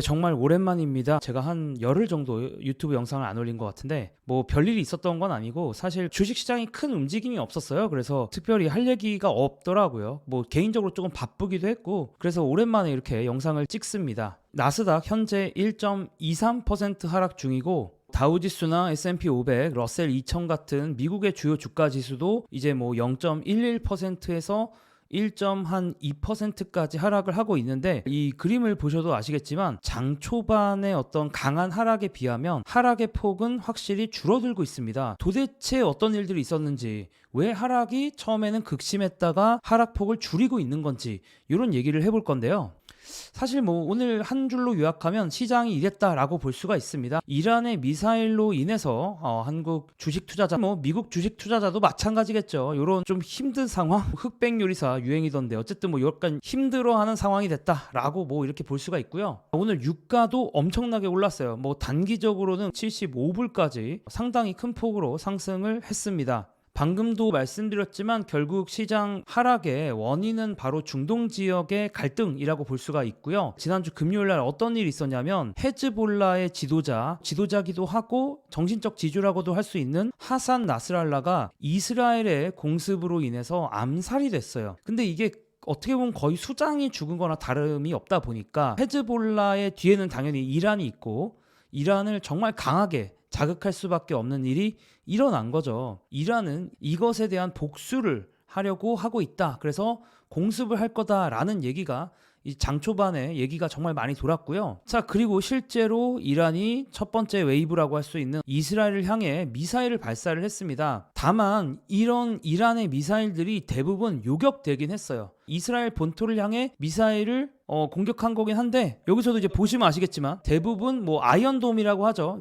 정말 오랜만입니다. 제가 한 열흘 정도 유튜브 영상을 안 올린 것 같은데 뭐 별일이 있었던 건 아니고 사실 주식 시장이 큰 움직임이 없었어요. 그래서 특별히 할 얘기가 없더라고요. 뭐 개인적으로 조금 바쁘기도 했고 그래서 오랜만에 이렇게 영상을 찍습니다. 나스닥 현재 1.23% 하락 중이고 다우지수나 S&P 500, 러셀 2000 같은 미국의 주요 주가 지수도 이제 뭐 0.11%에서 1.2%까지 하락을 하고 있는데 이 그림을 보셔도 아시겠지만 장 초반의 어떤 강한 하락에 비하면 하락의 폭은 확실히 줄어들고 있습니다. 도대체 어떤 일들이 있었는지 왜 하락이 처음에는 극심했다가 하락폭을 줄이고 있는 건지 이런 얘기를 해볼 건데요. 사실 뭐 오늘 한 줄로 요약하면 시장이 이랬다라고 볼 수가 있습니다. 이란의 미사일로 인해서 어, 한국 주식 투자자, 뭐 미국 주식 투자자도 마찬가지겠죠. 이런 좀 힘든 상황, 흑백 요리사 유행이던데 어쨌든 뭐 약간 힘들어하는 상황이 됐다라고 뭐 이렇게 볼 수가 있고요. 오늘 유가도 엄청나게 올랐어요. 뭐 단기적으로는 75불까지 상당히 큰 폭으로 상승을 했습니다. 방금도 말씀드렸지만 결국 시장 하락의 원인은 바로 중동 지역의 갈등이라고 볼 수가 있고요. 지난주 금요일 날 어떤 일이 있었냐면 헤즈볼라의 지도자, 지도자기도 하고 정신적 지주라고도 할 수 있는 하산 나스랄라가 이스라엘의 공습으로 인해서 암살이 됐어요. 근데 이게 어떻게 보면 거의 수장이 죽은 거나 다름이 없다 보니까 헤즈볼라의 뒤에는 당연히 이란이 있고 이란을 정말 강하게 자극할 수밖에 없는 일이 일어난 거죠. 이란은 이것에 대한 복수를 하려고 하고 있다. 그래서 공습을 할 거다라는 얘기가 이 장 초반에 얘기가 정말 많이 돌았고요. 자, 그리고 실제로 이란이 첫 번째 웨이브라고 할 수 있는 이스라엘을 향해 미사일을 발사를 했습니다. 다만 이런 이란의 미사일들이 대부분 요격되긴 했어요. 이스라엘 본토를 향해 미사일을 어, 공격한 거긴 한데 여기서도 이제 보시면 아시겠지만 대부분 뭐 아이언돔이라고 하죠.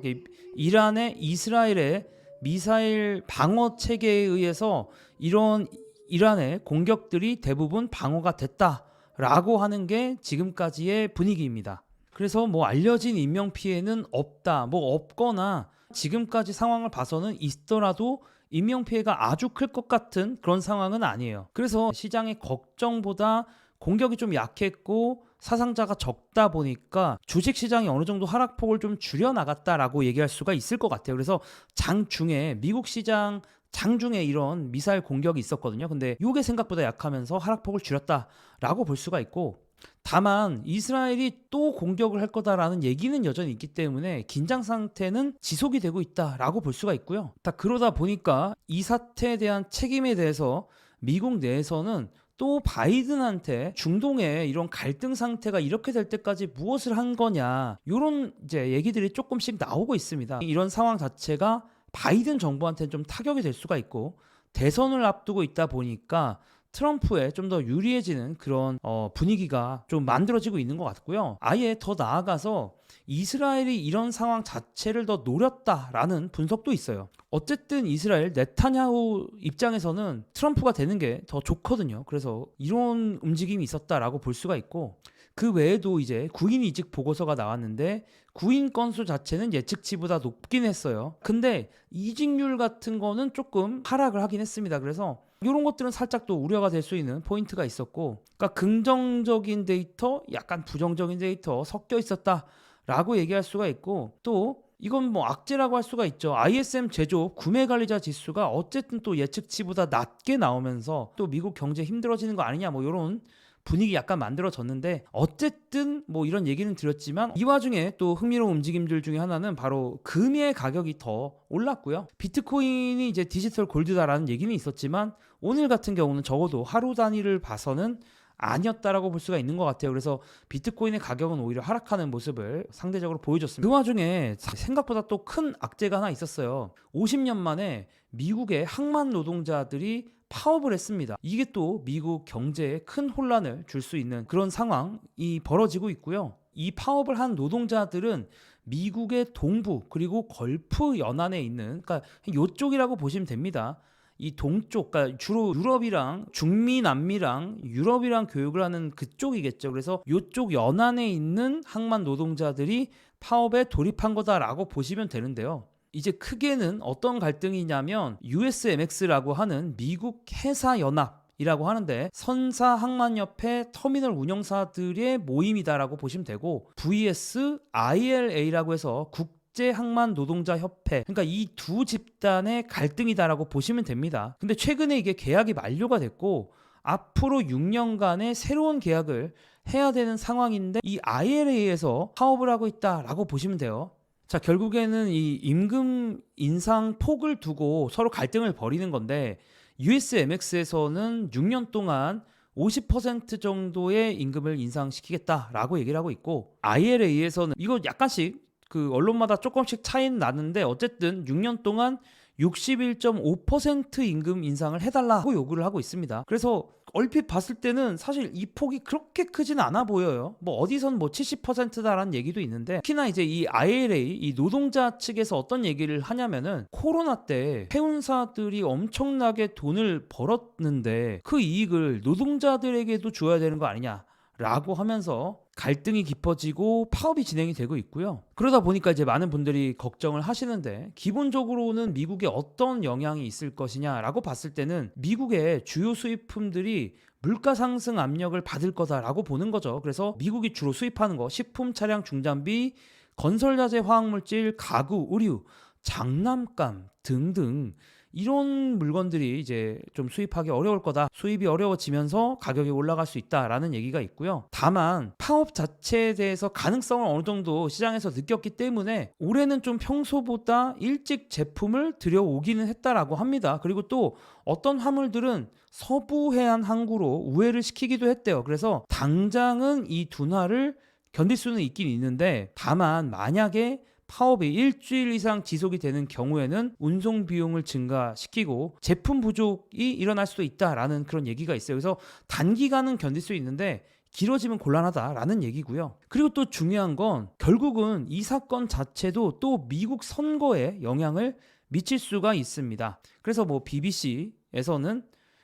이란의 이스라엘의 미사일 방어 체계에 의해서 이런 이란의 공격들이 대부분 방어가 됐다 라고 하는 게 지금까지의 분위기입니다. 그래서 뭐 알려진 인명 피해는 없다, 뭐 없거나 지금까지 상황을 봐서는 있더라도 인명 피해가 아주 클 것 같은 그런 상황은 아니에요. 그래서 시장의 걱정보다 공격이 좀 약했고 사상자가 적다 보니까 주식 시장이 어느 정도 하락폭을 좀 줄여 나갔다라고 얘기할 수가 있을 것 같아요. 그래서 장 중에 미국 시장 장중에 이런 미사일 공격이 있었거든요. 근데 이게 생각보다 약하면서 하락폭을 줄였다라고 볼 수가 있고 다만 이스라엘이 또 공격을 할 거다라는 얘기는 여전히 있기 때문에 긴장 상태는 지속이 되고 있다라고 볼 수가 있고요. 다 그러다 보니까 이 사태에 대한 책임에 대해서 미국 내에서는 또 바이든한테 중동의 이런 갈등 상태가 이렇게 될 때까지 무엇을 한 거냐 이런 이제 얘기들이 조금씩 나오고 있습니다. 이런 상황 자체가 바이든 정부한테는 좀 타격이 될 수가 있고 대선을 앞두고 있다 보니까 트럼프에 좀 더 유리해지는 그런 어, 분위기가 좀 만들어지고 있는 것 같고요. 아예 더 나아가서 이스라엘이 이런 상황 자체를 더 노렸다라는 분석도 있어요. 어쨌든 이스라엘 네타냐후 입장에서는 트럼프가 되는 게 더 좋거든요. 그래서 이런 움직임이 있었다라고 볼 수가 있고 그 외에도 이제 구인 이직 보고서가 나왔는데 구인 건수 자체는 예측치보다 높긴 했어요. 근데 이직률 같은 거는 조금 하락을 하긴 했습니다. 그래서 이런 것들은 살짝 또 우려가 될 수 있는 포인트가 있었고, 그러니까 긍정적인 데이터, 약간 부정적인 데이터 섞여 있었다라고 얘기할 수가 있고, 또 이건 뭐 악재라고 할 수가 있죠. ISM 제조업 구매 관리자 지수가 어쨌든 또 예측치보다 낮게 나오면서 또 미국 경제 힘들어지는 거 아니냐 뭐 이런 분위기 약간 만들어졌는데 어쨌든 뭐 이런 얘기는 드렸지만 이 와중에 또 흥미로운 움직임들 중에 하나는 바로 금의 가격이 더 올랐고요. 비트코인이 이제 디지털 골드다라는 얘기는 있었지만 오늘 같은 경우는 적어도 하루 단위를 봐서는 아니었다라고 볼 수가 있는 것 같아요. 그래서 비트코인의 가격은 오히려 하락하는 모습을 상대적으로 보여줬습니다. 그 와중에 생각보다 또 큰 악재가 하나 있었어요. 50년 만에 미국의 항만 노동자들이 파업을 했습니다. 이게 또 미국 경제에 큰 혼란을 줄 수 있는 그런 상황이 벌어지고 있고요. 이 파업을 한 노동자들은 미국의 동부 그리고 걸프 연안에 있는 그러니까 이쪽이라고 보시면 됩니다. 이 동쪽, 그러니까 주로 유럽이랑 중미, 남미랑 유럽이랑 교육을 하는 그쪽이겠죠. 그래서 이쪽 연안에 있는 항만 노동자들이 파업에 돌입한 거다라고 보시면 되는데요. 이제 크게는 어떤 갈등이냐면 USMX라고 하는 미국 회사 연합 이라고 하는데 선사 항만협회 터미널 운영사들의 모임이다라고 보시면 되고 VS ILA라고 해서 국제 항만 노동자 협회 그러니까 이 두 집단의 갈등이다라고 보시면 됩니다. 근데 최근에 이게 계약이 만료가 됐고 앞으로 6년간의 새로운 계약을 해야 되는 상황인데 이 ILA에서 파업을 하고 있다라고 보시면 돼요. 자, 결국에는 이 임금 인상 폭을 두고 서로 갈등을 벌이는 건데 USMX에서는 6년 동안 50% 정도의 임금을 인상시키겠다라고 얘기를 하고 있고 ILA에서는 이거 약간씩 그 언론마다 조금씩 차이는 나는데 어쨌든 6년 동안 61.5% 임금 인상을 해달라고 요구를 하고 있습니다. 그래서 얼핏 봤을 때는 사실 이 폭이 그렇게 크진 않아 보여요. 뭐 어디선 뭐 70%다라는 얘기도 있는데 특히나 이제 이 ILA 이 노동자 측에서 어떤 얘기를 하냐면은 코로나 때 해운사들이 엄청나게 돈을 벌었는데 그 이익을 노동자들에게도 줘야 되는 거 아니냐. 라고 하면서 갈등이 깊어지고 파업이 진행이 되고 있고요. 그러다 보니까 이제 많은 분들이 걱정을 하시는데 기본적으로는 미국에 어떤 영향이 있을 것이냐라고 봤을 때는 미국의 주요 수입품들이 물가 상승 압력을 받을 거다라고 보는 거죠. 그래서 미국이 주로 수입하는 거 식품, 차량, 중장비, 건설 자재, 화학 물질, 가구, 의류, 장난감 등등 이런 물건들이 이제 좀 수입하기 어려울 거다. 수입이 어려워지면서 가격이 올라갈 수 있다라는 얘기가 있고요. 다만 파업 자체에 대해서 가능성을 어느 정도 시장에서 느꼈기 때문에 올해는 좀 평소보다 일찍 제품을 들여오기는 했다라고 합니다. 그리고 또 어떤 화물들은 서부 해안 항구로 우회를 시키기도 했대요. 그래서 당장은 이 둔화를 견딜 수는 있긴 있는데 다만 만약에 파업이 일주일 이상 지속이 되는 경우에는 운송 비용을 증가시키고 제품 부족이 일어날 수도 있다라는 그런 얘기가 있어요. 그래서 단기간은 견딜 수 있는데 길어지면 곤란하다라는 얘기고요. 그리고 또 중요한 건 결국은 이 사건 자체도 또 미국 선거에 영향을 미칠 수가 있습니다. 그래서 뭐 BBC에서는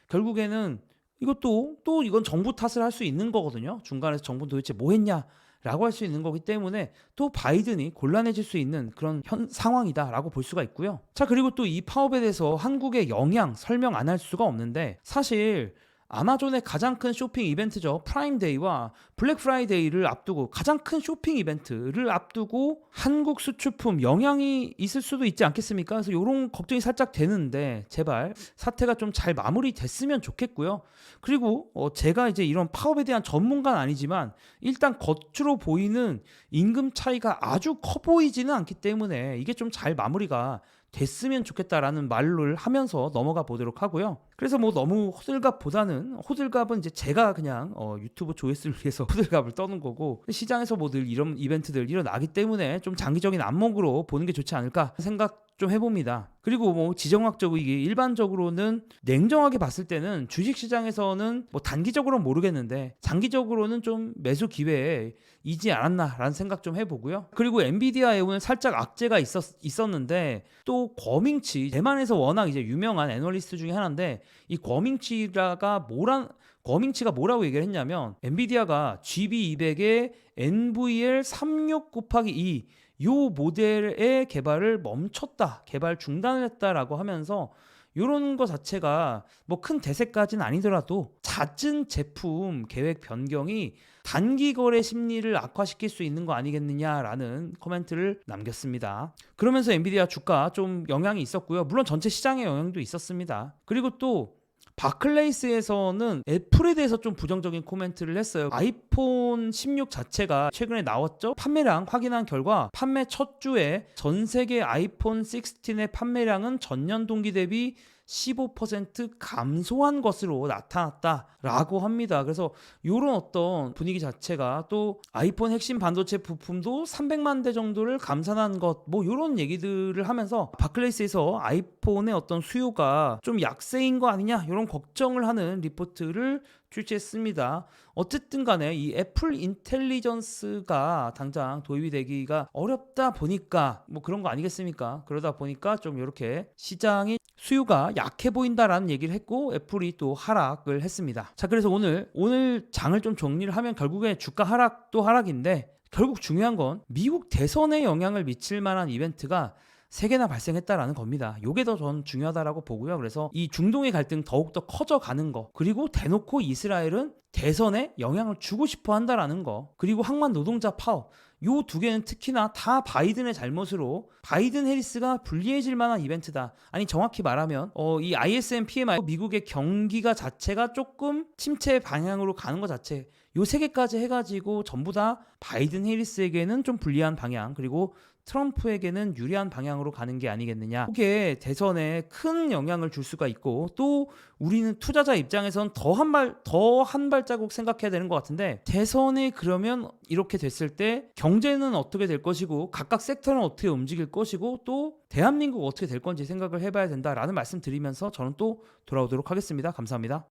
결국에는 이것도 또 이건 정부 탓을 할 수 있는 거거든요. 중간에서 정부는 도대체 뭐 했냐? 라고 할 수 있는 거기 때문에 또 바이든이 곤란해질 수 있는 그런 현 상황이다라고 볼 수가 있고요. 자, 그리고 또 이 파업에 대해서 한국의 영향 설명 안 할 수가 없는데 사실 아마존의 가장 큰 쇼핑 이벤트죠. 프라임데이와 블랙 프라이데이를 앞두고 가장 큰 쇼핑 이벤트를 앞두고 한국 수출품 영향이 있을 수도 있지 않겠습니까? 그래서 이런 걱정이 살짝 되는데 제발 사태가 좀 잘 마무리됐으면 좋겠고요. 그리고 어 제가 이제 이런 파업에 대한 전문가는 아니지만 일단 겉으로 보이는 임금 차이가 아주 커 보이지는 않기 때문에 이게 좀 잘 마무리가 됐으면 좋겠다라는 말을 하면서 넘어가 보도록 하고요. 그래서 뭐 너무 호들갑보다는 호들갑은 이제 제가 그냥 어, 유튜브 조회수를 위해서 호들갑을 떠는 거고 시장에서 뭐 늘 이런 이벤트들 일어나기 때문에 좀 장기적인 안목으로 보는 게 좋지 않을까 생각 좀 해봅니다. 그리고 뭐 지정학적으로 이게 일반적으로는 냉정하게 봤을 때는 주식 시장에서는 뭐 단기적으로는 모르겠는데 장기적으로는 좀 매수 기회이지 않았나라는 생각 좀 해보고요. 그리고 엔비디아에 오늘 살짝 악재가 있었, 있었는데 또 거밍치 대만에서 워낙 이제 유명한 애널리스트 중에 하나인데 이 거밍치라가 뭐란 거밍치가 뭐라고 얘기를 했냐면 엔비디아가 GB200에 NVL 36 곱하기 2 요 모델의 개발을 멈췄다, 개발 중단을 했다라고 하면서 이런 거 자체가 뭐 큰 대세까지는 아니더라도 잦은 제품 계획 변경이 단기 거래 심리를 악화시킬 수 있는 거 아니겠느냐라는 코멘트를 남겼습니다. 그러면서 엔비디아 주가 좀 영향이 있었고요. 물론 전체 시장에 영향도 있었습니다. 그리고 또 바클레이스에서는 애플에 대해서 좀 부정적인 코멘트를 했어요. 아이폰 16 자체가 최근에 나왔죠. 판매량 확인한 결과 판매 첫 주에 전 세계 아이폰 16의 판매량은 전년 동기 대비 15% 감소한 것으로 나타났다라고 합니다. 그래서 이런 어떤 분위기 자체가 또 아이폰 핵심 반도체 부품도 300만 대 정도를 감산한 것, 뭐 이런 얘기들을 하면서 바클레이스에서 아이폰의 어떤 수요가 좀 약세인 거 아니냐 이런 걱정을 하는 리포트를 출시했습니다. 어쨌든 간에 이 애플 인텔리전스가 당장 도입이 되기가 어렵다 보니까 뭐 그런 거 아니겠습니까? 그러다 보니까 좀 이렇게 시장이 수요가 약해 보인다라는 얘기를 했고 애플이 또 하락을 했습니다. 자, 그래서 오늘 오늘 장을 좀 정리를 하면 결국에 주가 하락도 하락인데 결국 중요한 건 미국 대선에 영향을 미칠 만한 이벤트가 세 개나 발생했다라는 겁니다. 요게 더 전 중요하다라고 보고요. 그래서 이 중동의 갈등 더욱더 커져가는 거 그리고 대놓고 이스라엘은 대선에 영향을 주고 싶어 한다라는 거 그리고 항만 노동자 파업 요 두 개는 특히나 다 바이든의 잘못으로 바이든 해리스가 불리해질 만한 이벤트다. 아니 정확히 말하면 어, 이 ISM PMI 미국의 경기가 자체가 조금 침체 방향으로 가는 것 자체 요 세 개까지 해가지고 전부 다 바이든 해리스에게는 좀 불리한 방향 그리고 트럼프에게는 유리한 방향으로 가는 게 아니겠느냐. 그게 대선에 큰 영향을 줄 수가 있고 또 우리는 투자자 입장에선 더 한 발 더 한 발자국 생각해야 되는 것 같은데 대선이 그러면 이렇게 됐을 때 경제는 어떻게 될 것이고 각각 섹터는 어떻게 움직일 것이고 또 대한민국 어떻게 될 건지 생각을 해봐야 된다라는 말씀 드리면서 저는 또 돌아오도록 하겠습니다. 감사합니다.